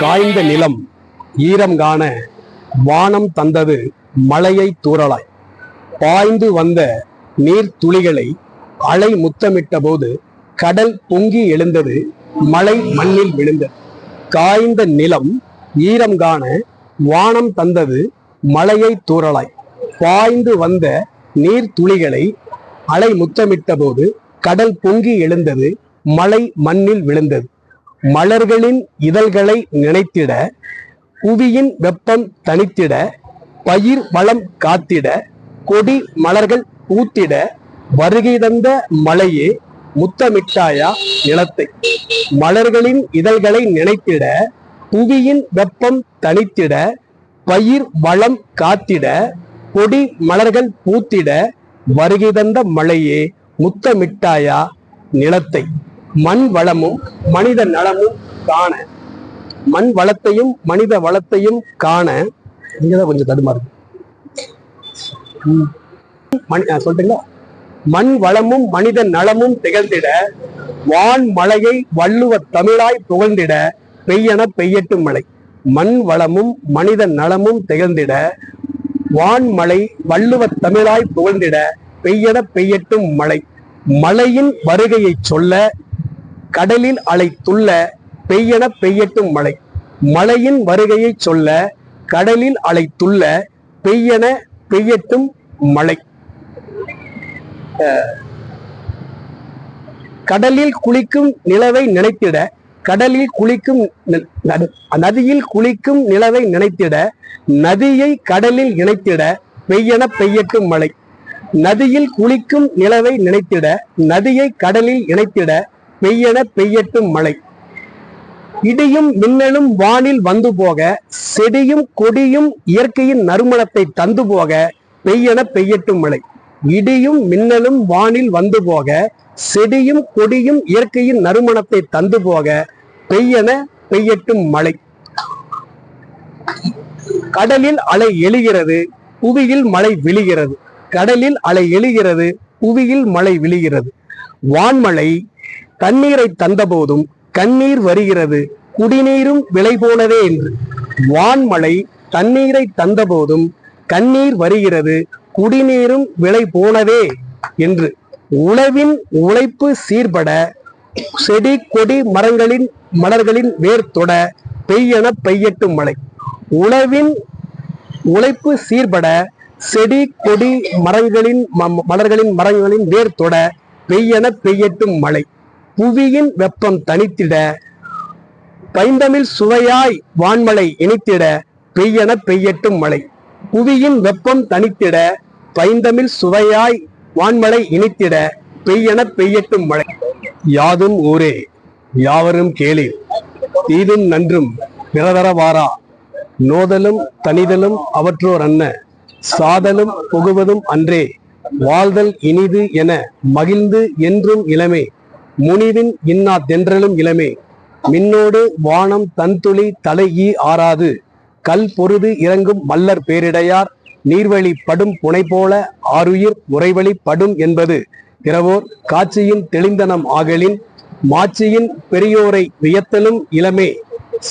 காய்ந்த நிலம் ஈரம் காண வானம் தந்தது மழையை தூறலாய். பாய்ந்து வந்த நீர் துளிகளை அலை முத்தமிட்ட போது கடல் பொங்கி எழுந்தது மழை மண்ணில் விழுந்தது. காய்ந்த நிலம் ஈரம் காண வானம் தந்தது மழையை தூறலாய். பாய்ந்து வந்த நீர் துளிகளை அலை முத்தமிட்ட போது கடல் பொங்கி எழுந்தது மழை மண்ணில் விழுந்தது. மலர்களின் இதழ்களை நினைத்திட புவியின் வெப்பம் தனித்திட பயிர் வளம் காத்திட கொடி மலர்கள் பூத்திட வருகை தந்த மலையே முத்தமிட்டாயா நிலத்தை. மலர்களின் இதழ்களை நினைத்திட புவியின் வெப்பம் தனித்திட பயிர் வளம் காத்திட கொடி மலர்கள் பூத்திட வருகை தந்த மழையே முத்தமிட்டாயா நிலத்தை. மண் வளமும் மனித நலமும் காண. மண் வளத்தையும் மனித வளத்தையும் காண. இங்கதான் கொஞ்சம் தடுமாறு மண் சொல்றீங்களா? மண் வளமும் மனித நலமும் திகழ்ந்திட. வான் மழையை வள்ளுவ தமிழாய் புகழ்ந்திட. பெய்யன பெய்யட்டும் மழை மண் வளமும் மனித நலமும் திகழ்ந்திட. வான்மலை வள்ளுவ தமிழாய் புகழ்ந்திட. பெய்யன பெய்யட்டும் மழை மழையின் வருகையை சொல்ல கடலில் அலை துள்ள பெய்யன பெய்யட்டும் மழை. மழையின் வருகையை சொல்ல கடலில் அலை துள்ள பெய்யன பெய்யட்டும் மழை. கடலில் குளிக்கும் நிலவை நினைத்திட கடலில் குளிக்கும் நதியில் குளிக்கும் நிலவை நினைத்திட நதியை கடலில் இணைத்திட பெய்யன பெய்யட்டும் மழை. நதியில் குளிக்கும் நிலவை நினைத்திட நதியை கடலில் இணைத்திட பெய்யன பெய்யட்டும் மழை. இடியும் மின்னலும் வானில் வந்து போக செடியும் கொடியும் இயற்கையின் நறுமணத்தை தந்து போக பெய்யன பெய்யட்டும் மழை. இடியும் மின்னலும் வானில் வந்து போக செடியும் கொடியும் இயற்கையின் நறுமணத்தை தந்து போக பெய்யன பெய்யட்டும் மழை. கடலில் அலை எழுகிறது புவியில் மழை விழுகிறது. கடலில் அலை எழுகிறது புவியில் மழை விழுகிறது. வான்மழை தண்ணீரை தந்தபோதும் கண்ணீர் வருகிறது குடிநீரும் விலை போனதே என்று. வான்மழை தண்ணீரை தந்தபோதும் கண்ணீர் வருகிறது குடிநீரும் விலை போனதே என்று. உழவின் உழைப்பு சீர்பட செடி கொடி மரங்களின் மலர்களின் வேர் தொட பெய்யன பெய்யட்டும் மழை. உழவின் உழைப்பு சீர்பட செடி கொடி மரங்களின் ம- மலர்களின் மரங்களின் வேர் தொட பெய்யன பெய்யட்டும் மழை. புவியின் வெப்பம் தனித்திட பைந்தமிழ் சுவையாய் வான்மலை இனித்திட பெய்யன பெய்யட்டும் மழை. புவியின் வெப்பம் தனித்திட பைந்தமிழ் சுவையாய் வான்மலை இனித்திட பெய்யன பெய்யட்டும் மழை. யாதும் ஊரே யாவரும் கேளீர் தீதும் நன்றும் பிறதரவாரா நோதலும் தனிதலும் அவற்றோர் அன்ன சாதலும் புகுவதும் அன்றே. வாழ்தல் இனிது என மகிழ்ந்து என்றும் இளமே. முனிவின் இன்னா தென்றலும் இளமே. மின்னோடு வானம் தன்துளி தலையி ஆறாது. கல் பொருது இறங்கும் மல்லர் பேரிடையார். நீர்வழி படும் புனை போல ஆருயிர் உறைவழி படும் என்பது. பிறவோர் காட்சியின் தெளிந்தனம் ஆகலின். மாட்சியின் பெரியோரை வியத்தலும் இளமே.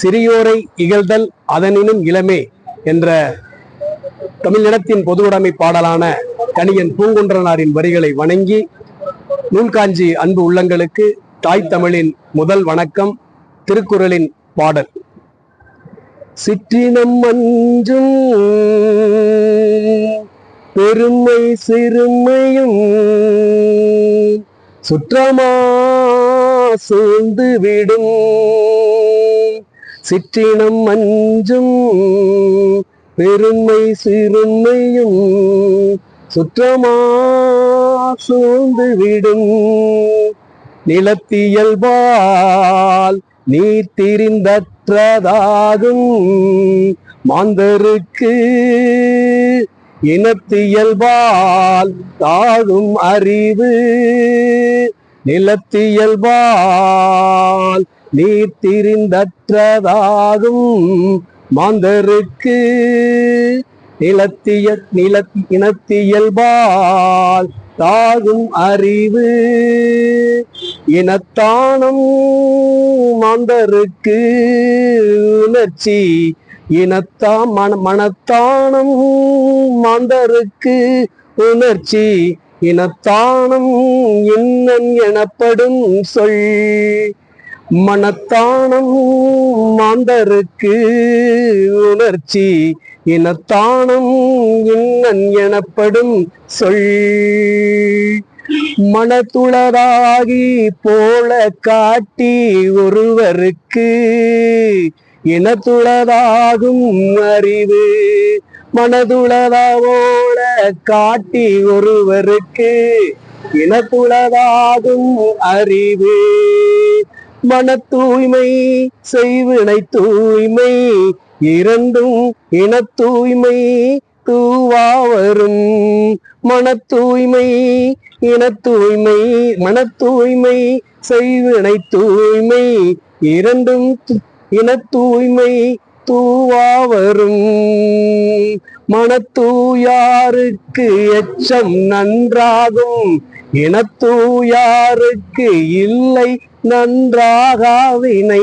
சிறியோரை இகழ்தல் அதனினும் இளமே என்ற தமிழினத்தின் பொதுவுடைமை பாடலான கணியன் பூங்குன்றனாரின் வரிகளை வணங்கி நூல்காஞ்சி அன்பு உள்ளங்களுக்கு தாய் தமிழின் முதல் வணக்கம் திருக்குறளின் பாடல். சிற்றினம் மஞ்சும் பெருமை சிறுமையும் சுற்றமா சூழ்ந்து விடும் சிற்றினம் மஞ்சும் பெருமை சிறுமையும் சுற்றமா சூழ்ந்து விடும் நிலத்தியல்பால் நீர் திரிந்தற்றதாகும் மாந்தருக்கு இனத்தியல்பால் தாழும் அறிவு. நிலத்தியல்பால் நீர் திரிந்தற்றதாகும் மாந்தருக்கு நிலத்திய நில இனத்தியல்பால் தாகும் அறிவு. இனத்தானம் மாந்தருக்கு உணர்ச்சி. இனத்தா மன மனத்தானம் மாந்தருக்கு உணர்ச்சி. இனத்தானம் இன்னன் எனப்படும் சொல். மனத்தானம் மாந்தருக்கு உணர்ச்சி இனத்தானம் இன்னன் எனப்படும் சொல். மனத்துளராகி போல காட்டி ஒருவருக்கு இனத்துளதாகும் அறிவு. மனதுளதாவோல காட்டி ஒருவருக்கு இனத்துளதாகும் அறிவு. மன தூய்மை செய்வினை தூய்மை இரண்டும் இன தூய்மை தூவா வரும் மன தூய்மை இன தூய்மை மன தூய்மை செய்வினை தூய்மை இரண்டும் இன தூய்மை தூவா வரும் மனத்தூயாருக்கு எச்சம் நன்றாகும். இனத்தூயாருக்கு இல்லை நன்றாகாவினை.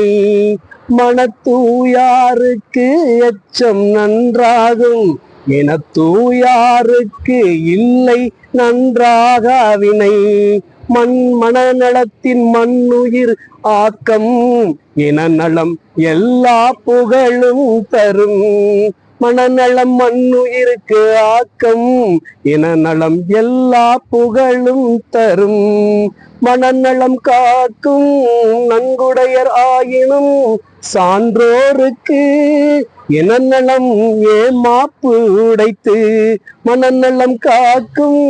மனத்தூயாருக்கு எச்சம் நன்றாகும். இனத்தூயாருக்கு இல்லை நன்றாகாவினை மண் மனநலத்தின் மண்ணுயிர் ஆக்கம். இன நலம் எல்லா புகழும் தரும். மனநலம் மண்ணுயிருக்கு ஆக்கம் இனநலம் எல்லா புகழும் தரும். மனநலம் காக்கும் நன்குடையர் ஆயினும் சான்றோருக்கு இனநலம் ஏமாப்பு உடைத்து. மனநலம் காக்கும்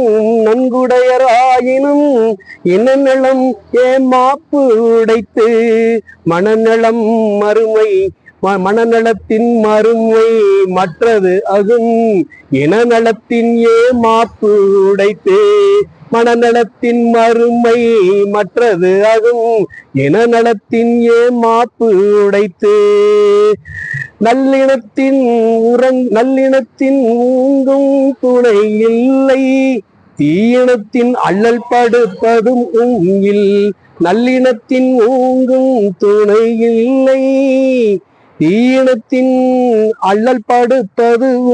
நன்குடையர் ஆயினும் இனநலம் ஏமாப்பு உடைத்து. மனநலம் மறுமை மனநலத்தின் மறுமை மற்றது அகும். இனநலத்தின் ஏ மாப்பு உடைத்தே. மனநலத்தின் மறுமை மற்றது அகும். இனநலத்தின் ஏ மாப்பு உடைத்தே. நல்லினத்தின் உறங் நல்லினத்தின் ஊங்கும் துணை இல்லை. தீயினத்தின் அள்ளல் படுப்பதும் உங்கில் நல்லினத்தின் ஊங்கும் துணை இல்லை. ஈழத்தின் அள்ளல் படுப்பதும்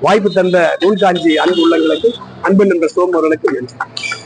வாய்ப்பு தந்த நூல்காஞ்சி அன்பு உள்ளங்களுக்கு அன்பு நின்ற சோமர்களுக்கு நன்றி.